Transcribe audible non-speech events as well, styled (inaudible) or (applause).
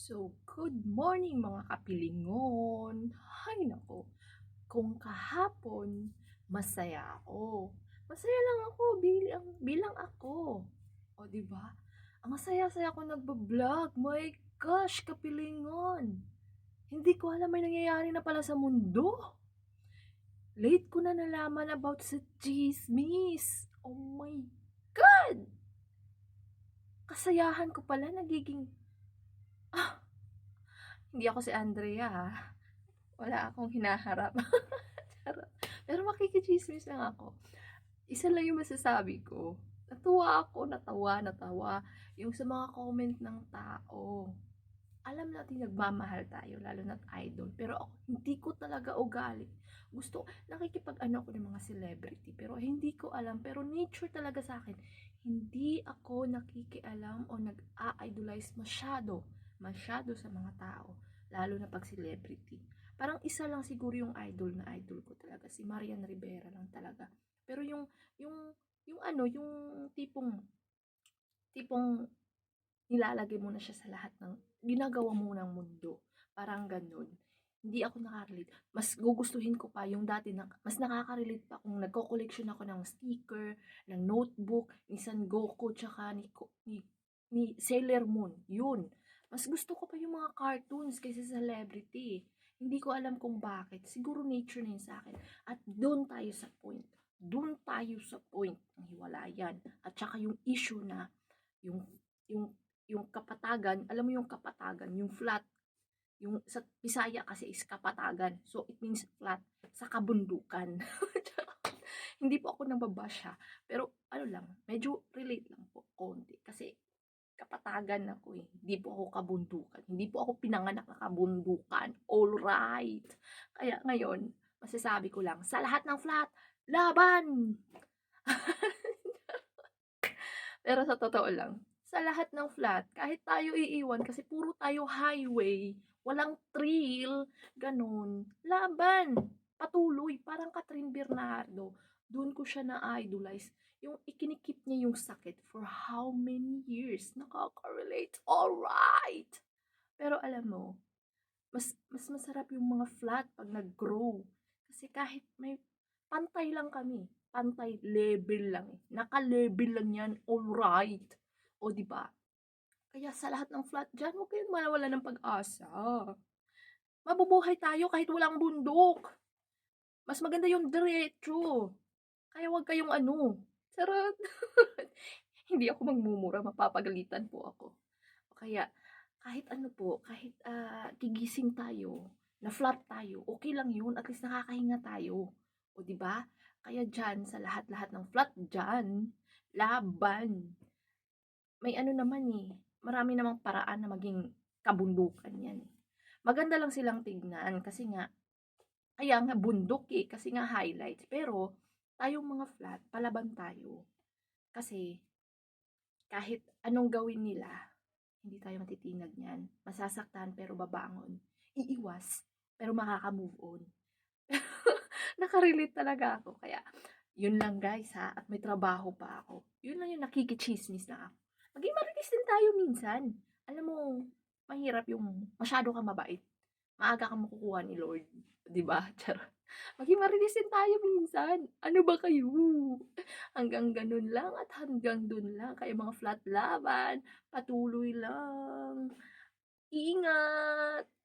So, good morning mga kapilingon. Hay nako, kung kahapon masaya ako. Masaya lang ako bilang bilang ako. O di ba? Ang saya-saya ko nagba-vlog. My gosh, kapilingon. Hindi ko alam may nangyayari na pala sa mundo. Late ko na nalaman about sa chismis. Oh my God! Kasayahan ko pala nagiging hindi ako si Andrea. Wala akong hinaharap. (laughs) Pero makikichismis lang ako. Isa lang yung masasabi ko. Natuwa ako, natawa, natawa. Yung sa mga comment ng tao. Alam natin nagmamahal tayo, lalo na't idol. Pero ako, hindi ko talaga ugali. Gusto, nakikipag-ano ako ng mga celebrity. Pero hindi ko alam. Pero nature talaga sa akin. Hindi ako nakikialam o nag-a-idolize masyado masyado sa mga tao, lalo na pag celebrity. Parang isa lang siguro yung idol na idol ko talaga, si Marian Rivera lang talaga. Pero yung, yung, yung ano, yung tipong, tipong nilalagay mo na siya sa lahat ng, ginagawa mo ng mundo. Parang ganun. Hindi ako nakarelate. Mas gugustuhin ko pa yung dati, na, mas nakaka-relate pa kung nagko-collection ako ng sticker, ng notebook, ni Goku, tsaka ni, ni, ni Sailor Moon. Yun mas gusto ko pa yung mga cartoons kaysa celebrity. Hindi ko alam kung bakit. Siguro nature na yun sa akin. At doon tayo sa point. Doon tayo sa point ng hiwalayan. At saka yung issue na yung, yung, yung kapatagan, alam mo yung kapatagan, yung flat, yung sa Bisaya kasi is kapatagan. So it means flat sa kabundukan. (laughs) Hindi po ako nababasya. Pero ano lang, medyo relate lang po konti. Kasi kapatagan ako eh. Hindi po ako kabundukan. Hindi po ako pinanganak na kabundukan. All right. Kaya ngayon, masasabi ko lang, sa lahat ng flat, laban! (laughs) Pero sa totoo lang, sa lahat ng flat, kahit tayo iiwan kasi puro tayo highway, walang trail, ganun, laban, patuloy, parang Catherine Bernardo, doon ko siya na-idolize yung ikinikip niya yung sakit for how many years. Nakaka-relate. Alright! Pero alam mo, mas, mas masarap yung mga flat pag nag-grow. Kasi kahit may pantay lang kami. Pantay level lang eh. Naka-level lang yan. Alright. O ba? Kaya sa lahat ng flat dyan, huwag kayong malawala ng pag-asa. Mabubuhay tayo kahit walang bundok. Mas maganda yung diretso. Kaya huwag kayong ano, Charot. (laughs) Hindi ako magmumura, mapapagalitan po ako. O kaya, kahit ano po, kahit uh, gigising tayo, na flat tayo, okay lang yun, at least nakakahinga tayo. O di ba? Kaya dyan, sa lahat-lahat ng flat dyan, laban. May ano naman eh, marami namang paraan na maging kabundukan yan. Eh. Maganda lang silang tignan kasi nga, kaya nga bundok eh, kasi nga highlights. Pero, tayong mga flat, palaban tayo. Kasi, kahit anong gawin nila, hindi tayo matitinag niyan. Masasaktan pero babangon. Iiwas pero makaka-move on. (laughs) Nakarelate talaga ako. Kaya, yun lang guys ha. At may trabaho pa ako. Yun lang yung nakikichismis na ako. Maging maritis din tayo minsan. Alam mo, mahirap yung masyado ka mabait. Maaga ka makukuha ni Lord. ba diba? (laughs) Charot. Maging marinisin tayo minsan. Ano ba kayo? (laughs) Hanggang ganun lang at hanggang dun lang. Kaya mga flat laban, patuloy lang. Ingat!